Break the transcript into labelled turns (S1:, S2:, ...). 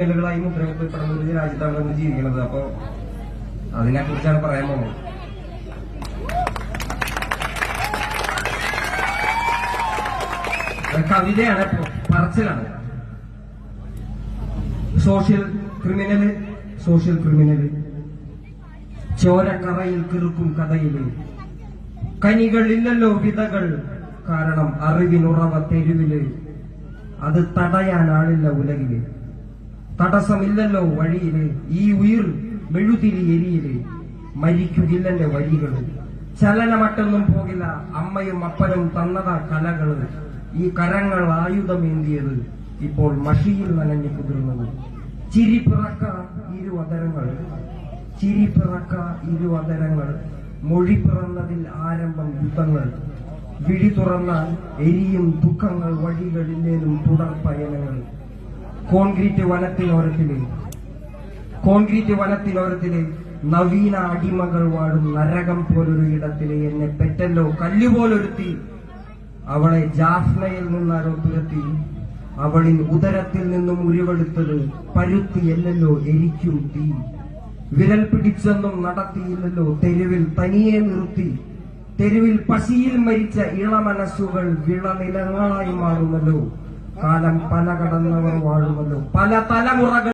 S1: മേഖലകളായി മുദ്രകൾപ്പെടുന്ന ഒരു രാജ്യത്താണ് നമ്മൾ ജീവിക്കുന്നത്. അപ്പൊ അതിനെ കുറിച്ചാണ് പറയാൻ പോകുന്നത്. കവിതയാണ് പറച്ചിലാണ്. Social criminal social criminal. ചോരക്കറയിൽ കിറുക്കും കഥയിൽ. കനികളില്ലല്ലോ വിതകൾ കാരണം അറിവിനുറവ തെരുവിൽ. അത് തടയാൻ ആളില്ല ഉലകിൽ. തടസ്സമില്ലല്ലോ വഴിയിൽ. ഈ ഉയിർ മെഴുതിരി എരിയിൽ മരിക്കുകില്ലെന്റെ വഴികൾ. ചലനമറ്റൊന്നും പോകില്ല. അമ്മയും അപ്പനും തന്നതാ കലകൾ. ഈ കരങ്ങൾ ആയുധമേന്തിയത് ഇപ്പോൾ മഷിയിൽ നനഞ്ഞു കുതിർന്നത്. ചിരി പിറക്ക ഇരുവതരങ്ങൾ ചിരി പിറക്ക ഇരുവതരങ്ങൾ മൊഴി പിറന്നതിൽ ആരംഭം യുദ്ധങ്ങൾ. വിഴി തുറന്നാൽ എരിയും ദുഃഖങ്ങൾ വഴികളില്ലേലും തുടർ പയനങ്ങൾ. കോൺക്രീറ്റ് വനത്തിനോരത്തിൽ കോൺക്രീറ്റ് വനത്തിനോരത്തിൽ നവീന അടിമകൾ വാഴും നരകം പോലൊരു ഇടത്തിൽ എന്നെ പെറ്റല്ലോ കല്ലുപോലൊരുത്തി അവളെ ജാഫ്നയിൽ നിന്നാരോ തുരത്തി അവളിൽ ഉദരത്തിൽ നിന്നും ഉരുവെടുത്തത് പരുത്തി എല്ലല്ലോ എരിക്കും തീ. വിരൽ പിടിച്ചൊന്നും നടത്തിയില്ലല്ലോ തെരുവിൽ തനിയെ നിർത്തി. തെരുവിൽ പശിയിൽ മരിച്ച ഇളമനസ്സുകൾ വിളനിലങ്ങളായി മാറുമല്ലോ. കാലം പല കടന്നവർ വാഴുമല്ലോ. പല തലമുറകൾ